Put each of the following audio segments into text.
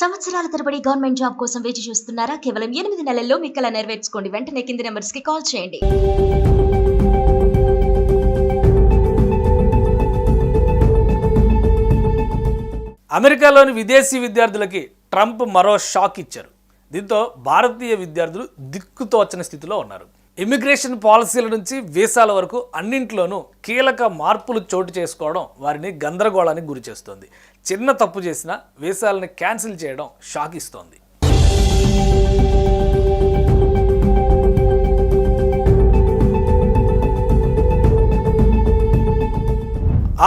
సంవత్సరాల తరబడి government job కోసం వేచి చూస్తున్నారా? కేవలం ఎనిమిది నెలల్లో మీ కళ నెరవేర్చుకోండి. వెంటనే కింది నెంబర్స్కి కాల్ చేయండి. అమెరికాలోని విదేశీ విద్యార్థులకి ట్రంప్ మరో షాక్ ఇచ్చారు. దీంతో భారతీయ విద్యార్థులు దిక్కుతోచని స్థితిలో ఉన్నారు. ఇమిగ్రేషన్ పాలసీల నుంచి వీసాల వరకు అన్నింట్లోనూ కీలక మార్పులు చోటు చేసుకోవడం వారిని గందరగోళానికి గురిచేస్తోంది చిన్న తప్పు చేసినా వీసాలని క్యాన్సిల్ చేయడం షాక్ ఇస్తోంది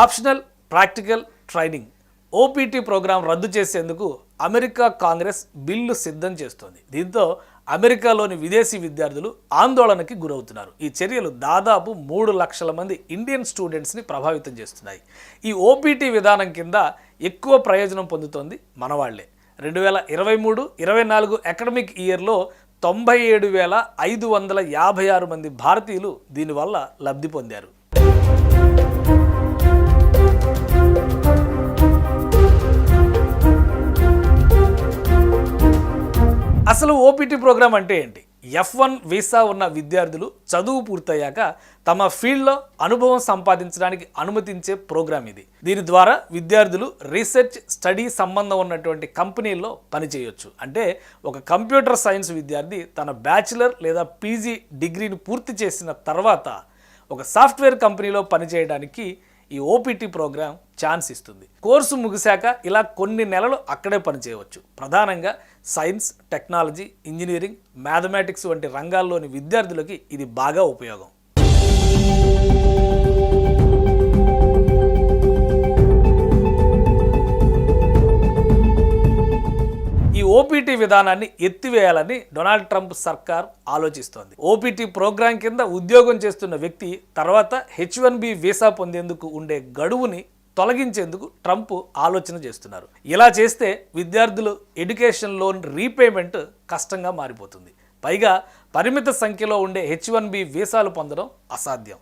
optional practical training OPT program రద్దు చేసేందుకు అమెరికా కాంగ్రెస్ బిల్లు సిద్ధం చేస్తోంది. దీంతో అమెరికాలోని విదేశీ విద్యార్థులు ఆందోళనకి గురవుతున్నారు. ఈ చర్యలు దాదాపు మూడు లక్షల మంది ఇండియన్ స్టూడెంట్స్ని ప్రభావితం చేస్తున్నాయి. ఈ ఓపీటీ విధానం కింద ఎక్కువ ప్రయోజనం పొందుతోంది మనవాళ్ళే. రెండు వేల ఇరవై మూడు ఇరవై నాలుగు అకాడమిక్ ఇయర్లో తొంభై ఏడు వేల ఐదు వందల యాభై ఆరు మంది భారతీయులు దీనివల్ల లబ్ధి పొందారు. అసలు ఓపీటీ ప్రోగ్రామ్ అంటే ఏంటి? ఎఫ్ వన్ వీసా ఉన్న విద్యార్థులు చదువు పూర్తయ్యాక తమ ఫీల్డ్లో అనుభవం సంపాదించడానికి అనుమతించే ప్రోగ్రామ్ ఇది. దీని ద్వారా విద్యార్థులు రీసెర్చ్ స్టడీ సంబంధం ఉన్నటువంటి కంపెనీల్లో పనిచేయొచ్చు. అంటే ఒక కంప్యూటర్ సైన్స్ విద్యార్థి తన బ్యాచిలర్ లేదా పీజీ డిగ్రీని పూర్తి చేసిన తర్వాత ఒక సాఫ్ట్వేర్ కంపెనీలో పనిచేయడానికి ఈ ఓపీటీ ప్రోగ్రాం ఛాన్స్ ఇస్తుంది. కోర్సు ముగిశాక ఇలా కొన్ని నెలలు అక్కడే పనిచేయవచ్చు. ప్రధానంగా సైన్స్ టెక్నాలజీ ఇంజనీరింగ్ మ్యాథమెటిక్స్ వంటి రంగాల్లోని విద్యార్థులకి ఇది బాగా ఉపయోగం. విధానాన్ని ఎత్తివేయాలని డొనాల్డ్ ట్రంప్ సర్కార్ ఆలోచిస్తోంది. ఓపీటీ ప్రోగ్రాం కింద ఉద్యోగం చేస్తున్న వ్యక్తి తర్వాత హెచ్ వన్ బి వీసా పొందేందుకు ఉండే గడువుని తొలగించేందుకు ట్రంప్ ఆలోచన చేస్తున్నారు. ఇలా చేస్తే విద్యార్థులు ఎడ్యుకేషన్ లోన్ రీపేమెంట్ కష్టంగా మారిపోతుంది. పైగా పరిమిత సంఖ్యలో ఉండే హెచ్ వన్ బి వీసాలు పొందడం అసాధ్యం.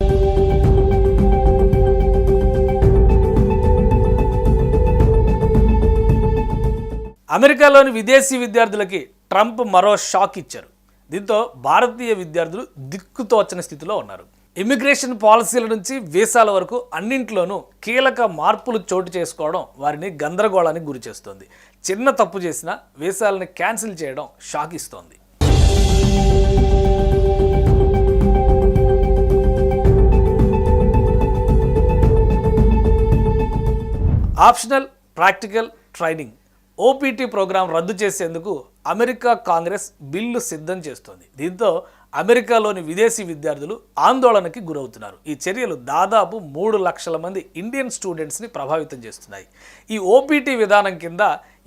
అమెరికాలోని విదేశీ విద్యార్థులకి ట్రంప్ మరో షాక్ ఇచ్చారు. దీంతో భారతీయ విద్యార్థులు దిక్కుతోచని స్థితిలో ఉన్నారు. ఇమిగ్రేషన్ పాలసీల నుంచి వీసాల వరకు అన్నింట్లోనూ కీలక మార్పులు చోటు చేసుకోవడం వారిని గందరగోళానికి గురిచేస్తోంది చిన్న తప్పు చేసిన వీసాలని క్యాన్సిల్ చేయడం షాక్ ఇస్తోంది optional practical training. OPT program రద్దు చేసేందుకు అమెరికా కాంగ్రెస్ బిల్లు సిద్ధం చేస్తోంది. దీంతో అమెరికాలోని విదేశీ విద్యార్థులు ఆందోళనకి గురవుతున్నారు. ఈ చర్యలు దాదాపు మూడు లక్షల మంది ఇండియన్ స్టూడెంట్స్ని ప్రభావితం చేస్తున్నాయి. ఈ ఓపీటీ విధానం కింద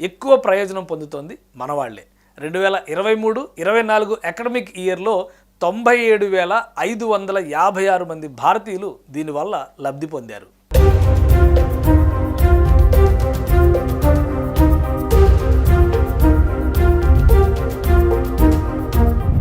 ఎక్కువ ప్రయోజనం పొందుతోంది మనవాళ్ళే. రెండు వేల ఇరవై మూడు ఇరవై నాలుగు అకాడమిక్ ఇయర్లో తొంభై ఏడు వేల ఐదు వందల యాభై ఆరు మంది భారతీయులు దీనివల్ల లబ్ధి పొందారు.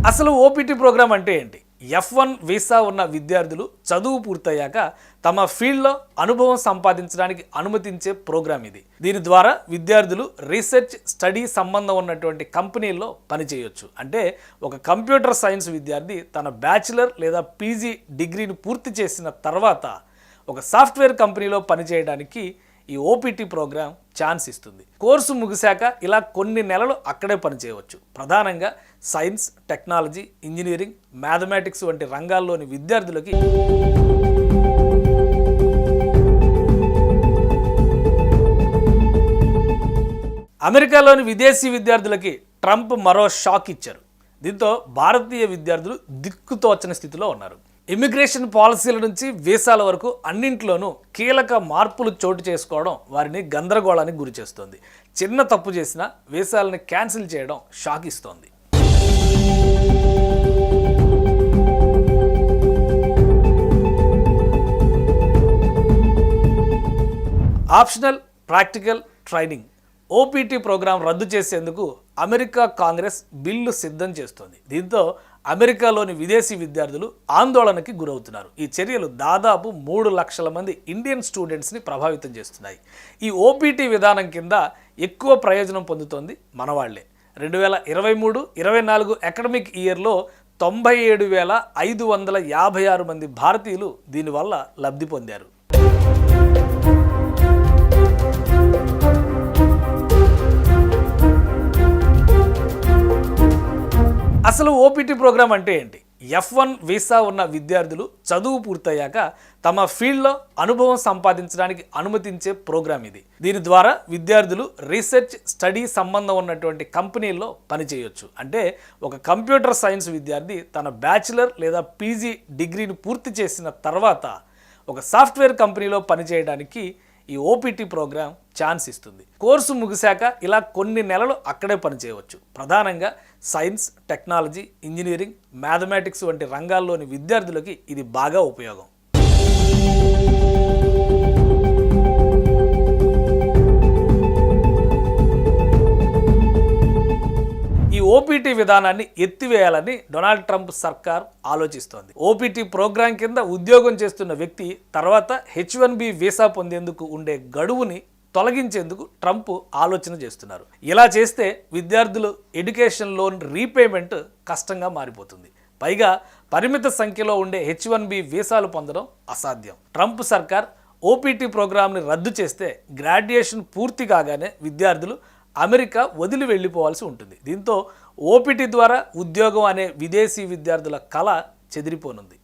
అసలు ఓపీటీ ప్రోగ్రామ్ అంటే ఏంటి? ఎఫ్ వన్ వీసా ఉన్న విద్యార్థులు చదువు పూర్తయ్యాక తమ ఫీల్డ్లో అనుభవం సంపాదించడానికి అనుమతించే ప్రోగ్రామ్ ఇది. దీని ద్వారా విద్యార్థులు రీసెర్చ్ స్టడీ సంబంధం ఉన్నటువంటి కంపెనీల్లో పనిచేయొచ్చు అంటే ఒక కంప్యూటర్ సైన్స్ విద్యార్థి తన బ్యాచిలర్ లేదా పీజీ డిగ్రీని పూర్తి చేసిన తర్వాత ఒక సాఫ్ట్వేర్ కంపెనీలో పనిచేయడానికి ఈ ఓపీటీ ప్రోగ్రాం ఛాన్స్ ఇస్తుంది. కోర్సు ముగిశాక ఇలా కొన్ని నెలలు అక్కడే పనిచేయవచ్చు. ప్రధానంగా సైన్స్ టెక్నాలజీ ఇంజనీరింగ్ మ్యాథమెటిక్స్ వంటి రంగాల్లోని విద్యార్థులకి అమెరికాలోని విదేశీ విద్యార్థులకి ట్రంప్ మరో షాక్ ఇచ్చారు. దీంతో భారతీయ విద్యార్థులు దిక్కుతోచని స్థితిలో ఉన్నారు. ఇమిగ్రేషన్ పాలసీల నుంచి వీసాల వరకు అన్నింట్లోనూ కీలక మార్పులు చోటు చేసుకోవడం వారిని గందరగోళానికి గురిచేస్తోంది చిన్న తప్పు చేసినా వీసాలని క్యాన్సిల్ చేయడం షాక్ ఇస్తోంది optional practical training OPT program రద్దు చేసేందుకు అమెరికా కాంగ్రెస్ బిల్లు సిద్ధం చేస్తోంది. దీంతో అమెరికాలోని విదేశీ విద్యార్థులు ఆందోళనకి గురవుతున్నారు. ఈ చర్యలు దాదాపు మూడు లక్షల మంది ఇండియన్ స్టూడెంట్స్ని ప్రభావితం చేస్తున్నాయి. ఈ ఓపీటీ విధానం కింద ఎక్కువ ప్రయోజనం పొందుతోంది మనవాళ్ళే. రెండు వేల ఇరవై మూడు ఇరవై నాలుగు అకాడమిక్ ఇయర్లో తొంభై ఏడు వేల ఐదు వందల యాభై ఆరు మంది భారతీయులు దీనివల్ల లబ్ధి పొందారు. అసలు ఓపీటీ ప్రోగ్రామ్ అంటే ఏంటి? ఎఫ్ వన్ వీసా ఉన్న విద్యార్థులు చదువు పూర్తయ్యాక తమ ఫీల్డ్లో అనుభవం సంపాదించడానికి అనుమతించే ప్రోగ్రామ్ ఇది. దీని ద్వారా విద్యార్థులు రీసెర్చ్ స్టడీ సంబంధం ఉన్నటువంటి కంపెనీల్లో పనిచేయొచ్చు అంటే ఒక కంప్యూటర్ సైన్స్ విద్యార్థి తన బ్యాచిలర్ లేదా పీజీ డిగ్రీని పూర్తి చేసిన తర్వాత ఒక సాఫ్ట్వేర్ కంపెనీలో పనిచేయడానికి ఈ ఓపీటీ ప్రోగ్రాం ఛాన్స్ ఇస్తుంది. కోర్సు ముగిశాక ఇలా కొన్ని నెలలు అక్కడే పనిచేయవచ్చు. ప్రధానంగా సైన్స్ టెక్నాలజీ ఇంజనీరింగ్ మ్యాథమెటిక్స్ వంటి రంగాల్లోని విద్యార్థులకి ఇది బాగా ఉపయోగం. ఓపీటీ విధానాన్ని ఎత్తివేయాలని డొనాల్డ్ ట్రంప్ సర్కార్ ఆలోచిస్తోంది. ఓపీటీ ప్రోగ్రాం కింద ఉద్యోగం చేస్తున్న వ్యక్తి తర్వాత హెచ్ వన్ బి వీసా పొందేందుకు ఉండే గడువుని తొలగించేందుకు ట్రంప్ ఆలోచన చేస్తున్నారు. ఇలా చేస్తే విద్యార్థులు ఎడ్యుకేషన్ లోన్ రీపేమెంట్ కష్టంగా మారిపోతుంది. పైగా పరిమిత సంఖ్యలో ఉండే హెచ్ వన్ బి వీసాలు పొందడం అసాధ్యం. ట్రంప్ సర్కార్ ఓపీటీ ప్రోగ్రాంని రద్దు చేస్తే గ్రాడ్యుయేషన్ పూర్తి కాగానే విద్యార్థులు అమెరికా వదిలి వెళ్ళిపోవాల్సి ఉంటుంది. దీంతో ఓపీటీ ద్వారా ఉద్యోగం అనే విదేశీ విద్యార్థుల కళ చెదిరిపోనుంది.